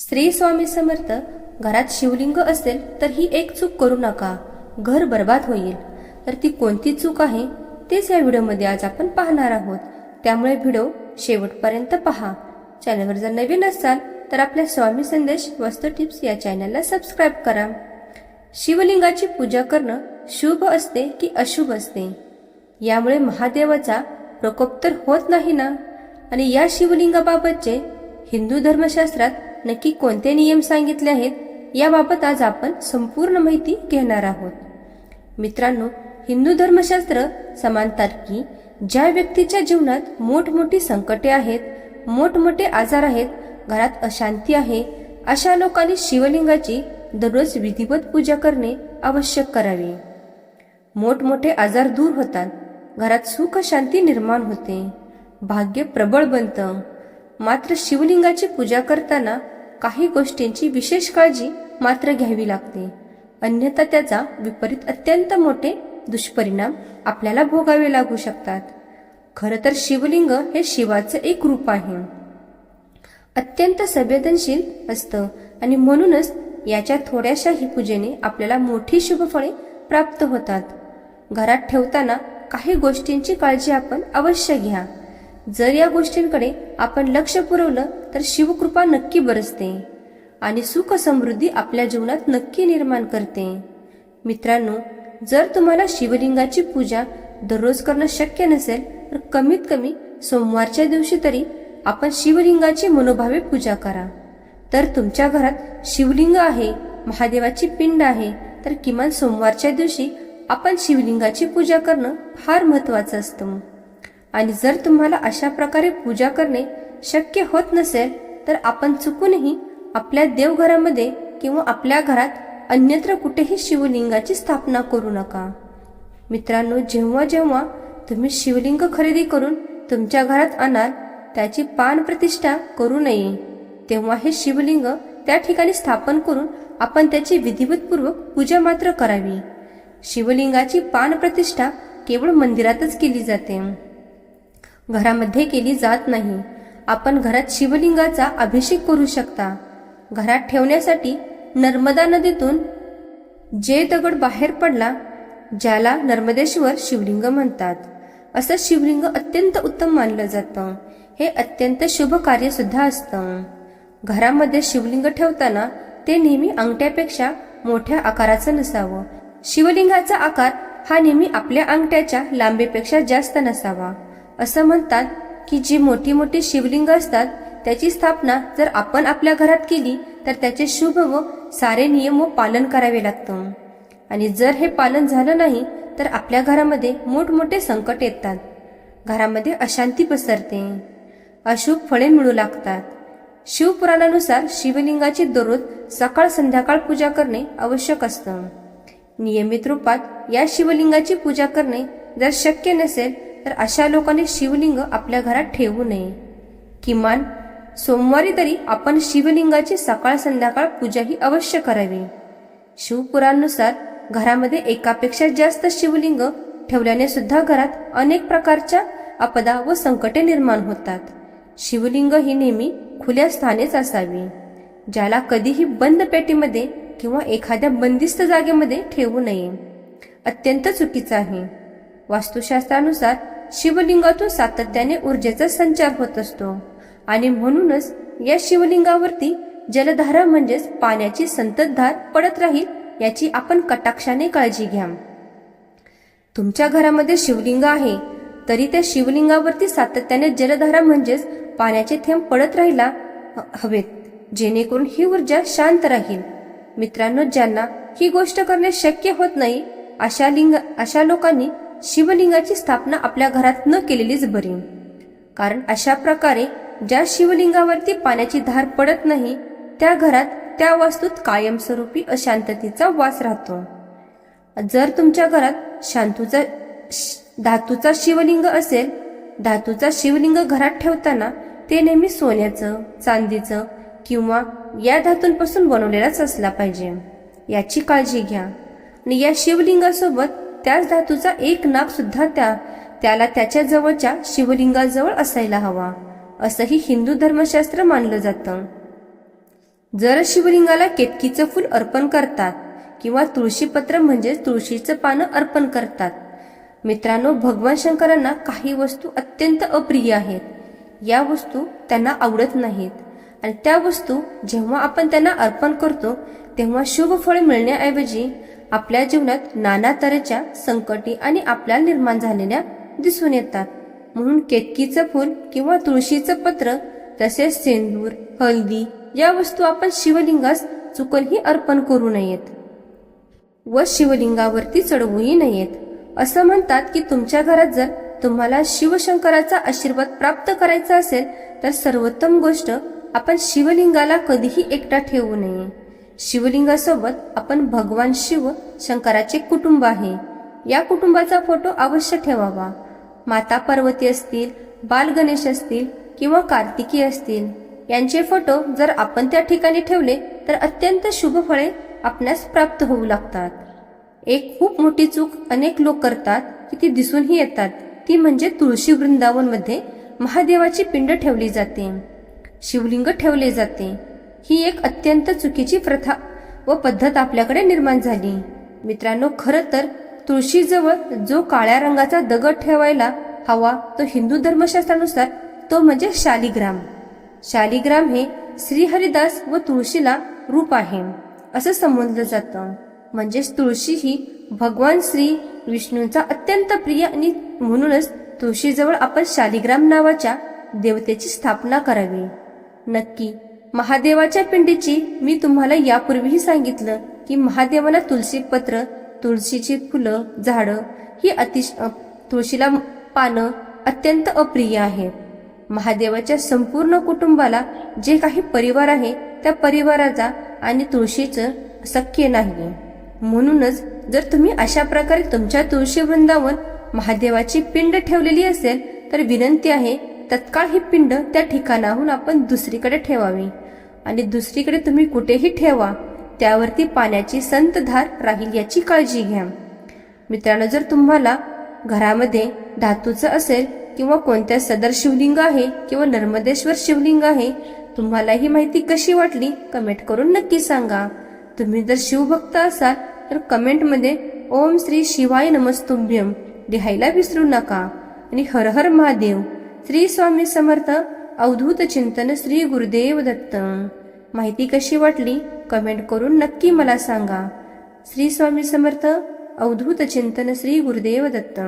श्री स्वामी समर्थ घरात शिवलिंग असेल तर ही एक चूक करू नका. घर बर्बाद होईल. तर ती कोणती चूक आहे तेच या व्हिडिओमध्ये आज आपण पाहणार आहोत. त्यामुळे व्हिडिओ शेवटपर्यंत पहा. चॅनलवर जर नवीन असाल तर आपल्या स्वामी संदेश वस्तू टिप्स या चॅनलला सबस्क्राईब करा. शिवलिंगाची पूजा करणं शुभ असते की अशुभ असते? यामुळे महादेवाचा प्रकोप तर होत नाही ना? आणि या शिवलिंगाबाबतचे हिंदू धर्मशास्त्रात नक्की कोणते नियम सांगितले आहेत याबाबत आज आपण संपूर्ण माहिती घेणार आहोत. मित्रांनो हिंदू धर्मशास्त्र समानतात की ज्या व्यक्तीच्या जीवनात मोठमोठी संकटे आहेत मोठमोठे आजार आहेत घरात अशांती आहे अशा लोकांनी शिवलिंगाची दररोज विधिवत पूजा करणे आवश्यक करावे. मोठमोठे आजार दूर होतात घरात सुख शांती निर्माण होते भाग्य प्रबळ बनतं. मात्र शिवलिंगाची पूजा करताना काही गोष्टींची विशेष काळजी मात्र घ्यावी लागते. अन्यथा त्याचा विपरीत अत्यंत मोठे दुष्परिणाम आपल्याला भोगावे लागू शकतात. खरं तर शिवलिंग हे शिवाचं एक रूप आहे. अत्यंत संवेदनशील असतं आणि म्हणूनच याच्या थोड्याशाही पूजेने आपल्याला मोठी शुभफळे प्राप्त होतात. घरात ठेवताना काही गोष्टींची काळजी आपण अवश्य घ्या. जर या गोष्टींकडे आपण लक्ष पुरवलं तर शिवकृपा नक्की बरसते आणि सुख समृद्धी आपल्या जीवनात नक्की निर्माण करते. मित्रांनो जर तुम्हाला शिवलिंगाची पूजा दररोज करणं शक्य नसेल तर कमीत कमी सोमवारच्या दिवशी तरी आपण शिवलिंगाची मनोभावे पूजा करा. तर तुमच्या घरात शिवलिंग आहे महादेवाची पिंड आहे तर किमान सोमवारच्या दिवशी आपण शिवलिंगाची पूजा करणं फार महत्वाचं असतं. आणि जर तुम्हाला अशा प्रकारे पूजा करणे शक्य होत नसेल तर आपण चुकूनही आपल्या देवघरामध्ये किंवा आपल्या घरात अन्यत्र कुठेही शिवलिंगाची स्थापना करू नका. मित्रांनो जेव्हा जेव्हा तुम्ही शिवलिंग खरेदी करून तुमच्या घरात आणाल त्याची पान प्रतिष्ठा करू नये. तेव्हा हे शिवलिंग त्या ठिकाणी स्थापन करून आपण त्याची विधिवतपूर्वक पूजा मात्र करावी. शिवलिंगाची पान प्रतिष्ठा केवळ मंदिरातच केली जाते. घरामध्ये केली जात नाही. आपण घरात शिवलिंगाचा अभिषेक करू शकता. घरात ठेवण्यासाठी नर्मदा नदीतून जे दगड बाहेर पडला ज्याला नर्मदेश्वर शिवलिंग म्हणतात. असं शिवलिंग अत्यंत उत्तम मानलं जातं. हे अत्यंत शुभ कार्य सुद्धा असतं. घरामध्ये शिवलिंग ठेवताना ते नेहमी अंगठ्यापेक्षा मोठ्या आकाराचं नसावं. शिवलिंगाचा आकार हा नेहमी आपल्या अंगठ्याच्या लांबीपेक्षा जास्त नसावा असं म्हणतात की जी मोठी मोठी शिवलिंग असतात त्याची स्थापना जर आपण आपल्या घरात केली तर त्याचे शुभ व सारे नियम व पालन करावे लागतं. आणि जर हे पालन झालं नाही तर आपल्या घरामध्ये मोठमोठे संकट येतात. घरामध्ये अशांती पसरते. अशुभ फळे मिळू लागतात. शिवपुराणानुसार शिवलिंगाची दररोज सकाळ संध्याकाळ पूजा करणे आवश्यक असतं. नियमित रूपात या शिवलिंगाची पूजा करणे जर शक्य नसेल तर अशा लोकांनी शिवलिंग आपल्या घरात ठेवू नये. किमान सोमवारी तरी आपण शिवलिंगाची सकाळ संध्याकाळ पूजा ही अवश्य करावी. शिवपुराणनुसार घरामध्ये एकापेक्षा जास्त शिवलिंग ठेवल्याने सुद्धा घरात अनेक प्रकारच्या आपदा व संकटे निर्माण होतात. शिवलिंग ही नेहमी खुल्या स्थानेच असावी. ज्याला कधीही बंद पेटीमध्ये किंवा एखाद्या बंदिस्त जागेमध्ये ठेवू नये. अत्यंत चुकीचं आहे. वास्तुशास्त्रानुसार शिवलिंगातून सातत्याने ऊर्जेचा संचार होत असतो. आणि म्हणूनच या शिवलिंगावरती जलधारा म्हणजेच पाण्याची संततधार पडत राहील याची आपण कटाक्षाने काळजी घ्या. तुमच्या घरामध्ये शिवलिंग आहे तरी त्या शिवलिंगावरती सातत्याने जलधारा म्हणजेच पाण्याचे थेंब पडत राहिला ह- हवेत जेणेकरून ही ऊर्जा शांत राहील. मित्रांनो ज्यांना ही गोष्ट करणे शक्य होत नाही अशा लिंग अशा लोकांनी शिवलिंगाची स्थापना आपल्या घरात न केलेलीच बरी. कारण अशा प्रकारे ज्या शिवलिंगावरती पाण्याची धार पडत नाही त्या घरात त्या वास्तूत कायमस्वरूपी अशांततेचा वास राहतो. जर तुमच्या घरात शांतूचा धातूचा शिवलिंग असेल धातूचा शिवलिंग घरात ठेवताना ते नेहमी सोन्याचं चांदीचं किंवा या धातूंपासून बनवलेलाच असला पाहिजे. याची काळजी घ्या. आणि या शिवलिंगासोबत त्याच धातूचा एक नाग सुद्धा त्या त्याला त्याच्या जवळच्या शिवलिंगाजवळ असायला हवा असंही हिंदू धर्मशास्त्र मानलं जातं. जर शिवलिंगाला केतकीचं फूल अर्पण करतात किंवा तुळशीपत्र म्हणजे तुळशीचं पानं अर्पण करतात मित्रांनो भगवान शंकरांना काही वस्तू अत्यंत अप्रिय आहेत. या वस्तू त्यांना आवडत नाहीत. आणि त्या वस्तू जेव्हा आपण त्यांना अर्पण करतो तेव्हा शुभ फळ मिळण्याऐवजी आपल्या जीवनात नाना तऱ्हेच्या संकटी आणि आपल्याला निर्माण झालेल्या दिसून येतात. म्हणून केतकीचं फूल किंवा तुळशीचं पत्र तसेच सेंदूर हळदी या वस्तू आपण शिवलिंगास चुकूनही अर्पण करू नयेत. व शिवलिंगावरती चढवूही नयेत. असं म्हणतात की तुमच्या घरात जर तुम्हाला शिवशंकराचा आशीर्वाद प्राप्त करायचा असेल तर सर्वोत्तम गोष्ट आपण शिवलिंगाला कधीही एकटा ठेवू नये. शिवलिंगासोबत आपण भगवान शिव शंकराचे कुटुंब आहे. या कुटुंबाचा फोटो अवश्य ठेवावा. माता पार्वती असतील बाल गणेश असतील किंवा कार्तिकी असतील यांचे फोटो जर आपण त्या ठिकाणी ठेवले तर अत्यंत शुभ फळे आपणास प्राप्त होऊ लागतात. एक खूप मोठी चूक अनेक लोक करतात की ती दिसूनही येतात. ती म्हणजे तुळशी वृंदावनमध्ये महादेवाची पिंड ठेवली जाते. शिवलिंग ठेवले जाते. ही एक अत्यंत चुकीची प्रथा व पद्धत आपल्याकडे निर्माण झाली. मित्रांनो खरं तर तुळशीजवळ जो काळ्या रंगाचा दगड ठेवायला हवा तो हिंदू धर्मशास्त्रानुसार तो म्हणजे शालिग्राम. शालिग्राम हे श्रीहरिदास व तुळशीला रूप आहे असं समजलं जातं. म्हणजेच तुळशी ही भगवान श्री विष्णूंचा अत्यंत प्रिय आणि म्हणूनच तुळशीजवळ आपण शालिग्राम नावाच्या देवतेची स्थापना करावी. नक्की. महादेवाच्या पिंडीची मी तुम्हाला यापूर्वीही सांगितलं की महादेवाला तुळशी पत्र तुळशीची फुलं झाडं ही अतिश तुळशीला पानं अत्यंत अप्रिय आहे. महादेवाच्या संपूर्ण कुटुंबाला जे काही परिवार आहे त्या परिवाराचा आणि तुळशीचं शक्य नाही म्हणूनच जर तुम्ही अशा प्रकारे तुमच्या तुळशी वृंदावन महादेवाची पिंड ठेवलेली असेल तर विनंती आहे तत्काळ ही पिंड त्या ठिकाणाहून आपण दुसरीकडे ठेवावी. आणि दुसरीकडे तुम्ही कुठेही ठेवा त्यावरती पाण्याची संतधार राहील याची काळजी घ्या. मित्रांनो जर तुम्हाला घरामध्ये धातूचं असेल किंवा कोणत्या सदर शिवलिंग आहे किंवा नर्मदेश्वर शिवलिंग आहे तुम्हाला ही माहिती कशी वाटली कमेंट करून नक्की सांगा. तुम्ही जर शिवभक्त असाल तर कमेंटमध्ये ओम श्री शिवाय नमस्तुभ्यम लिहायला विसरू नका. आणि हर हर महादेव. श्री स्वामी समर्थ अवधूत चिंतन श्री गुरुदेव दत्त माहिती कशी वाटली कमेंट करून नक्की मला सांगा श्री स्वामी समर्थ अवधूत चिंतन श्री गुरुदेव दत्त